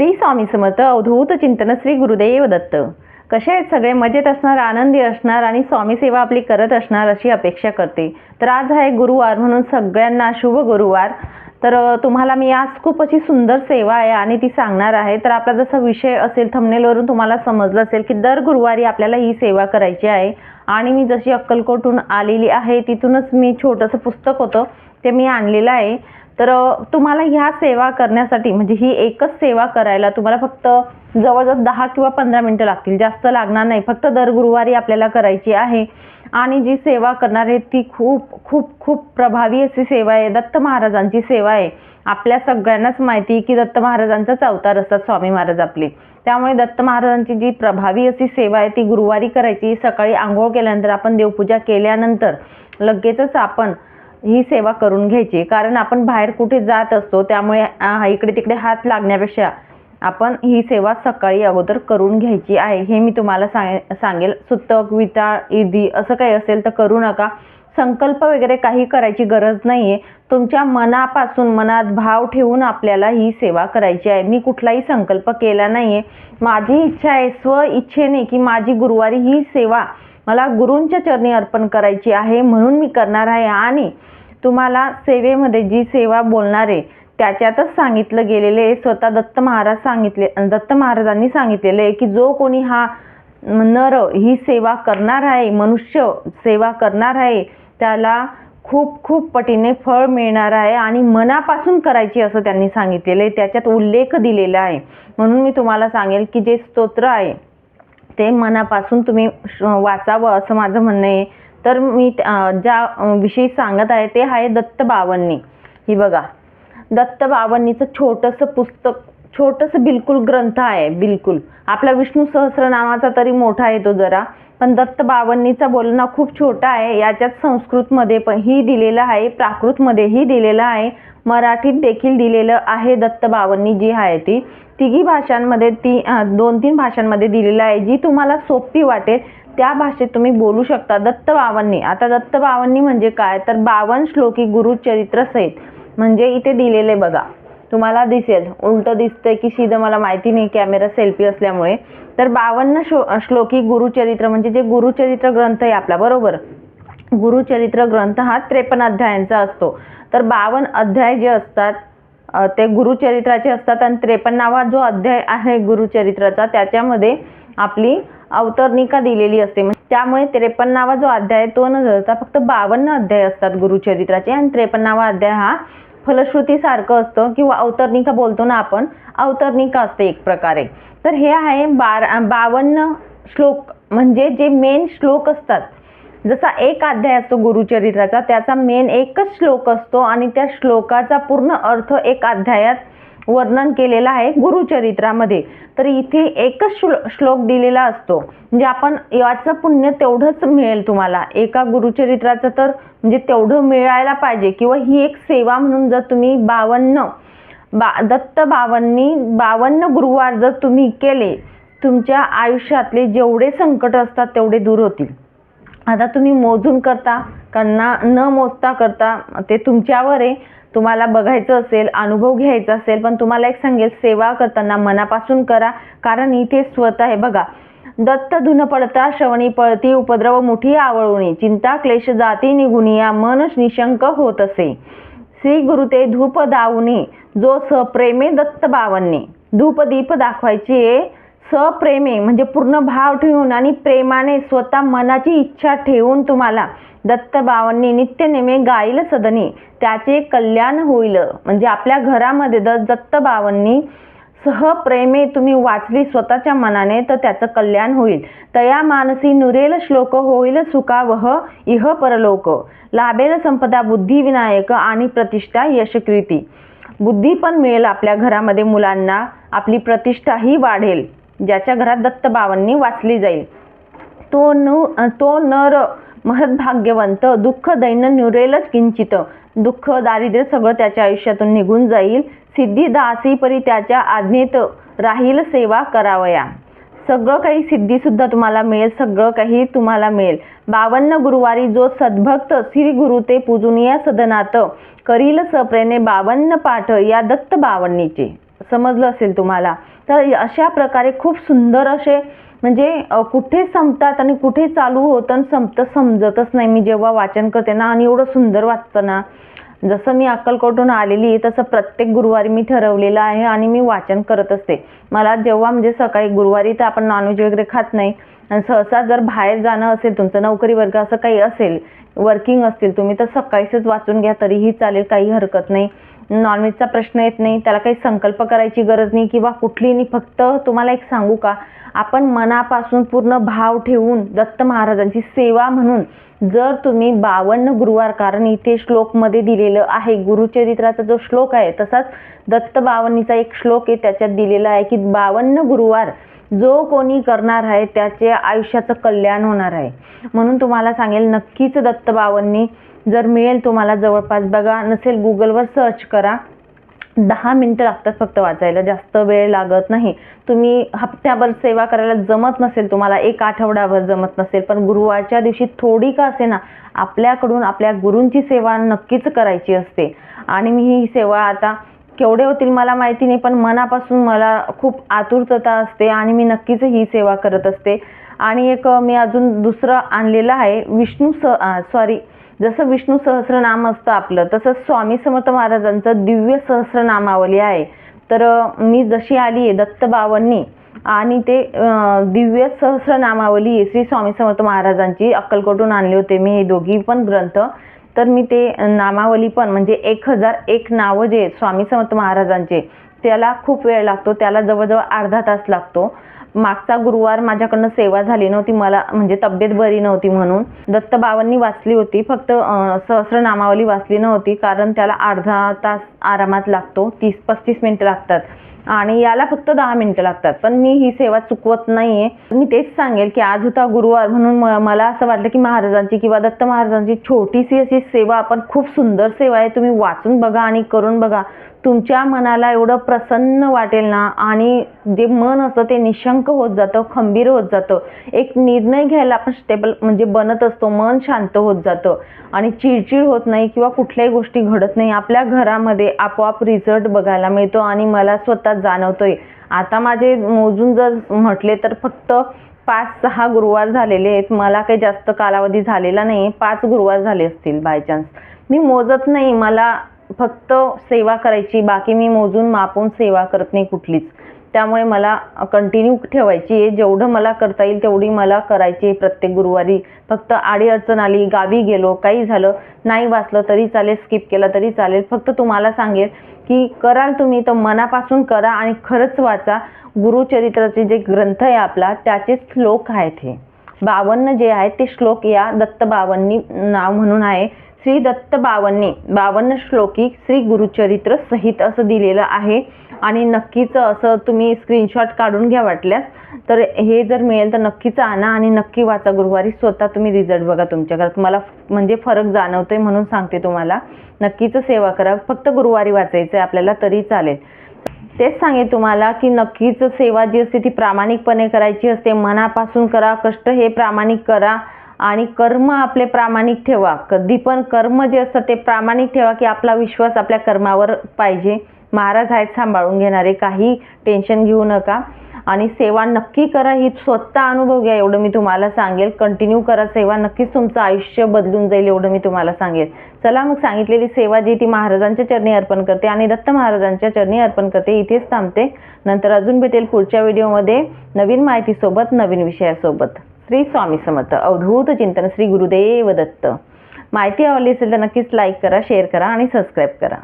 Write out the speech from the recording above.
श्री स्वामी समर्थ अवधूत चिंतन श्री गुरुदेव दत्त. कसे आहेत सगळे? मजेत असणार आनंदी असणार आणि स्वामी सेवा आपली करत असणार अशी अपेक्षा करते. तर आज आहे गुरुवार म्हणून सगळ्यांना शुभ गुरुवार. तर तुम्हाला मी आज खूप अशी सुंदर सेवा आहे आणि ती सांगणार आहे. तर आपला जसा विषय असेल थंबनेलवरून तुम्हाला समजलं असेल की दर गुरुवारी आपल्याला ही सेवा करायची आहे. आणि मी जशी अक्कलकोटून आलेली आहे तिथूनच मी छोटंसं पुस्तक होतं ते मी आणलेलं आहे. तर तुम्हाला ह्या सेवा करण्यासाठी म्हणजे ही एकच सेवा करायला तुम्हाला फक्त जवळजवळ दहा किंवा पंधरा मिनटं लागतील. जास्त लागणार नाही. फक्त दर गुरुवारी आपल्याला करायची आहे. आणि जी सेवा करणार आहे ती खूप खूप खूप प्रभावी अशी सेवा आहे. दत्त महाराजांची सेवा आहे. आपल्या सगळ्यांनाच माहिती आहे की दत्त महाराजांचाच अवतार असतात स्वामी महाराज आपले. त्यामुळे दत्त महाराजांची जी प्रभावी अशी सेवा आहे ती गुरुवारी करायची. सकाळी आंघोळ केल्यानंतर आपण देवपूजा केल्यानंतर लगेचच आपण ही सेवा करून घ्यायची. कारण आपण बाहेर कुठे जात असतो त्यामुळे इकडे तिकडे हात लागण्यापेक्षा आपण ही सेवा सकाळी अगोदर करून घ्यायची आहे. हे मी तुम्हाला सांगे सांगेल. सुतक विताळ ईदी असं काही असेल तर करू नका. संकल्प वगैरे काही करायची गरज नाही आहे तुमच्या मनापासून मनात भाव ठेवून आपल्याला ही सेवा करायची आहे. मी कुठलाही संकल्प केला नाही आहे माझी इच्छा आहे स्व इच्छेने की माझी गुरुवारी ही सेवा मला गुरूंच्या चरणी अर्पण करायची आहे. म्हणून मी करणार आहे आणि तुम्हाला सेवेमध्ये जी सेवा बोलणारे त्याच्यातच सांगितलं गेलेले स्वतः दत्त महाराज सांगितले दत्त महाराजांनी सांगितलेले आहे की जो कोणी हा नर ही सेवा करणार आहे मनुष्य सेवा करणार आहे त्याला खूप खूप पटीने फळ मिळणार आहे आणि मनापासून करायची असं त्यांनी सांगितलेलं आहे. त्याच्यात उल्लेख दिलेला आहे. म्हणून मी तुम्हाला सांगेल की जे स्तोत्र आहे ते मनापासून तुम्ही श- वाचावं असं माझं म्हणणं आहे. तर मी त्या- ज्या विषयी सांगत आहे ते आहे दत्त बावन्नी ही बघा. दत्त बावन्नीचं छोटंसं पुस्तक छोटंसं बिलकुल ग्रंथ आहे बिलकुल. आपला विष्णू सहस्रनामाचा तरी मोठा आहे तो जरा पण दत्त बावन्नीचा बोलणं खूप छोटा आहे. याच्यात संस्कृतमध्ये पण ही दिलेलं आहे प्राकृतमध्येही दिलेलं आहे मराठीत देखील दिलेलं आहे दत्त बावन्नी जी आहे ती. तिघी भाषांमध्ये ती दोन तीन भाषांमध्ये दिलेलं आहे जी तुम्हाला सोपी वाटेल. त्या भाषेत तुम्ही बोलू शकता दत्त बावन्नी आता दत्त बावन्नी म्हणजे काय? तर बावन श्लोकी गुरुचरित्र सहित. म्हणजे इथे दिलेले बघा. तुम्हाला दिसेल. उलटं दिसतंय की सीधं मला माहिती नाही कॅमेरा सेल्फी असल्यामुळे. तर बावन्न श्लो श्लोकी गुरुचरित्र म्हणजे जे गुरुचरित्र ग्रंथ आहे आपला बरोबर? गुरुचरित्र ग्रंथ हा त्रेपन्न अध्यायांचा असतो. तर बावन्न अध्याय जे असतात ते गुरुचरित्राचे असतात आणि त्रेपन्नावा जो अध्याय आहे गुरुचरित्राचा त्याच्यामध्ये आपली अवतरणिका दिलेली असते. म्हणजे त्यामुळे त्रेपन्नावा जो अध्याय तो न धरता फक्त बावन्न अध्याय असतात गुरुचरित्राचे. आणि त्रेपन्नावा अध्याय हा फलश्रुतीसारखं असतं किंवा अवतरणिका बोलतो ना आपण अवतरणिका असते एक प्रकारे. तर हे आहे बारा बावन्न श्लोक. म्हणजे जे मेन श्लोक असतात. जसा एक अध्याय असतो गुरुचरित्राचा त्याचा मेन एकच श्लोक असतो आणि त्या श्लोकाचा पूर्ण अर्थ एक अध्यायात वर्णन केलेलं आहे गुरुचरित्रामध्ये. तर इथे एकच श्लो श्लोक दिलेला असतो म्हणजे आपण याचं पुण्य तेवढंच मिळेल तुम्हाला. एका गुरुचरित्राचं तर म्हणजे तेवढं मिळायला पाहिजे किंवा ही एक सेवा म्हणून जर तुम्ही बावन्न बा दत्त बावन्नी बावन्न गुरुवार जर तुम्ही केले तुमच्या आयुष्यातले जेवढे संकट असतात तेवढे दूर होतील. आता तुम्ही मोजून करता का ना न मोजता करता ते तुमच्यावर आहे. तुम्हाला बघायचं असेल अनुभव घ्यायचा असेल पण तुम्हाला एक सांगेल सेवा करताना मनापासून करा कारण इथे स्वतः आहे. बघा दत्त धुन पडता श्रवणी पळती उपद्रव मुठी आवळुणी चिंता क्लेश जाती निगुनिया मन निशंक होत असे. श्री गुरु ते धूप दावणे जो सप्रेमे दत्त बावन्नी. धूप दीप दाखवायची सप्रेमे म्हणजे पूर्ण भाव ठेवून आणि प्रेमाने स्वतः मनाची इच्छा ठेवून तुम्हाला दत्तबावांनी नित्यनेमे गाईल सदनी. त्याचे कल्याण होईल. म्हणजे आपल्या घरामध्ये द दत्तबावांनी सह सहप्रेमे तुम्ही वाचली स्वतःच्या मनाने तर त्याचं कल्याण होईल. तया मानसी नुरेल श्लोक होईल सुखावह इह परलोक. लाभेल संपदा बुद्धी विनायक आणि प्रतिष्ठा यशकृती बुद्धी पण मिळेल आपल्या घरामध्ये मुलांना. आपली प्रतिष्ठाही वाढेल. ज्याच्या घरात दत्तबावांनी वाचली जाईल. तो नु तो नर महद्भाग्यवंत दुःख दैन नुरेलच किंचित. दुःख दारिद्र्य सगळं त्याच्या आयुष्यातून निघून जाईल. सिद्धी दासी परी त्याच्या आज्ञेत राहील सेवा करावया. सगळं काही सिद्धी सुद्धा तुम्हाला मिळेल सगळं काही तुम्हाला मिळेल. बावन्न गुरुवारी जो सद्भक्त श्री गुरु ते पूजनीय सदनात करील सप्रेने बावन्न पाठ या दत्त बावन्नीचे. समजलं असेल तुम्हाला? तर अशा प्रकारे खूप सुंदर असे म्हणजे कुठे संपतात आणि कुठे चालू होतं आणि संपतं समजतच नाही. मी जेव्हा वाचन करते ना आणि एवढं सुंदर वाटतं ना जसं मी अक्कलकोटून आलेली आहे तसं प्रत्येक गुरुवारी मी ठरवलेलं आहे आणि मी वाचन करत असते. मला जेव्हा म्हणजे सकाळी गुरुवारी तर आपण नॉनव्हेज वगैरे खात नाही. आणि सहसा जर बाहेर जाणं असेल तुमचं नोकरी वर्ग असं काही असेल वर्किंग असतील तुम्ही तर सकाळीच वाचून घ्या तरीही चालेल काही हरकत नाही. नॉनव्हेजचा प्रश्न येत नाही त्याला काही संकल्प करायची गरज नाही किंवा कुठली नाही फक्त तुम्हाला एक सांगू का? आपण मनापासून पूर्ण भाव ठेवून दत्त महाराजांची सेवा म्हणून जर तुम्ही बावन्न गुरुवार कारण इथे श्लोकमध्ये दिलेलं आहे गुरुचरित्राचा जो श्लोक आहे तसाच दत्त बावन्नीचा एक श्लोक आहे त्याच्यात दिलेला आहे की बावन्न गुरुवार जो कोणी करणार आहे त्याचे आयुष्याचं कल्याण होणार आहे. म्हणून तुम्हाला सांगेल नक्कीच दत्तबावांनी जर मिळेल तुम्हाला जवळपास बघा नसेल गुगलवर सर्च करा. दहा मिनटं लागतात फक्त वाचायला जास्त वेळ लागत नाही. तुम्ही हप्त्याभर सेवा करायला जमत नसेल तुम्हाला एक आठवड्याभर जमत नसेल पण गुरुवारच्या दिवशी थोडी का असे ना आपल्याकडून आपल्या गुरूंची सेवा नक्कीच करायची असते. आणि मी ही सेवा आता केवढे होतील मला माहिती नाही पण मनापासून मला खूप आतुरता असते आणि मी नक्कीच ही सेवा करत असते. आणि एक मी अजून दुसरं आणलेलं आहे विष्णू स सॉरी जसं विष्णू सहस्रनाम असतं आपलं तसं स्वामी समर्थ महाराजांचं दिव्य सहस्रनामावली आहे. तर मी जशी आली आहे दत्तबावांनी आणि ते दिव्य सहस्रनामावली आहे श्री स्वामी समर्थ महाराजांची अक्कलकोटून आणले होते मी हे दोघी पण ग्रंथ. तर मी ते नामावली पण म्हणजे एक हजार एक नावं जे स्वामी समर्थ महाराजांचे त्याला खूप वेळ लागतो. त्याला जवळजवळ अर्धा तास लागतो. मागचा गुरुवार माझ्याकडनं सेवा झाली नव्हती मला म्हणजे तब्येत बरी नव्हती म्हणून. दत्तबावांनी वाचली होती फक्त सहस्र नामावली वाचली नव्हती कारण त्याला अर्धा तास आरामात लागतो तीस पस्तीस मिनिटं लागतात. आणि याला फक्त दहा मिनिटं लागतात. पण मी ही सेवा चुकवत नाहीये. मी तेच सांगेल की आज होता गुरुवार म्हणून म- मला असं वाटलं की महाराजांची किंवा दत्त महाराजांची छोटीशी अशी सेवा आपण खूप सुंदर सेवा आहे. तुम्ही वाचून बघा आणि करून बघा. तुमच्या मनाला एवढं प्रसन्न वाटेल ना आणि जे मन असतं ते निशंक होत जातं खंबीर होत जातं. एक निर्णय घ्यायला आपण स्टेबल म्हणजे बनत असतो मन शांत होत जातं. आणि चिडचिड होत नाही किंवा कुठल्याही गोष्टी घडत नाही. आपल्या घरामध्ये आपोआप रिझल्ट बघायला मिळतो आणि मला स्वतः जाणवतोय. आता माझे मोजून जर म्हटले तर फक्त पाच सहा गुरुवार झालेले आहेत. मला काही जास्त कालावधी झालेला नाही. पाच गुरुवार झाले असतील बाय चान्स मी मोजत नाही. मला फक्त सेवा करायची. बाकी मी मोजून मापून सेवा करत नाही कुठलीच. त्यामुळे मला कंटिन्यू ठेवायची आहे. जेवढं मला करता येईल तेवढी मला करायची आहे प्रत्येक गुरुवारी. फक्त आडी अडचण आली गावी गेलो काही झालं नाही वाचलं तरी चालेल स्किप केलं तरी चालेल. फक्त तुम्हाला सांगेल की कराल तुम्ही तर मनापासून करा आणि खरंच वाचा. गुरुचरित्राचे जे ग्रंथ आहे आपला त्याचे श्लोक आहेत हे. बावन्न जे आहेत ते श्लोक या दत्त बावन्नी नाव म्हणून आहे. श्री दत्त बावन्नी बावन्न श्लोकी श्री गुरुचरित्र सहित असं दिलेलं आहे. आणि नक्कीच असं तुम्ही स्क्रीनशॉट काढून घ्या वाटल्यास. तर हे जर मिळेल तर नक्कीच आणा आणि नक्की वाचा गुरुवारी. स्वतः तुम्ही रिझल्ट बघा तुमच्या. घरात मला म्हणजे फरक जाणवतोय म्हणून सांगते तुम्हाला. नक्कीच सेवा करा. फक्त गुरुवारी वाचायचं आहे आपल्याला तरी चालेल. तेच सांगेल तुम्हाला की नक्कीच सेवा जी असते ती प्रामाणिकपणे करायची असते. मनापासून करा. कष्ट हे प्रामाणिक करा. आणि कर्म आपले प्रामाणिक ठेवा. कधी पण कर्म जे असतं ते प्रामाणिक ठेवा की आपला विश्वास आपल्या कर्मावर पाहिजे. महाराज आहेत सांभाळून घेणारे काही टेन्शन घेऊ नका. आणि सेवा नक्की करा ही स्वतः अनुभव घ्या एवढं मी तुम्हाला सांगेल. कंटिन्यू करा सेवा नक्कीच तुमचं आयुष्य बदलून जाईल एवढं मी तुम्हाला सांगेल. चला मग सांगितलेली सेवा जी ती महाराजांच्या चरणी अर्पण करते आणि दत्त महाराजांच्या चरणी अर्पण करते इथेच थांबते. नंतर अजून भेटेल पुढच्या व्हिडिओमध्ये नवीन माहितीसोबत नवीन विषयासोबत. श्री स्वामी समर्थ. अवधूत चिंतन श्री गुरुदेव दत्त. माहिती आवडली असेल तर नक्कीच लाईक करा शेअर करा आणि सबस्क्राईब करा.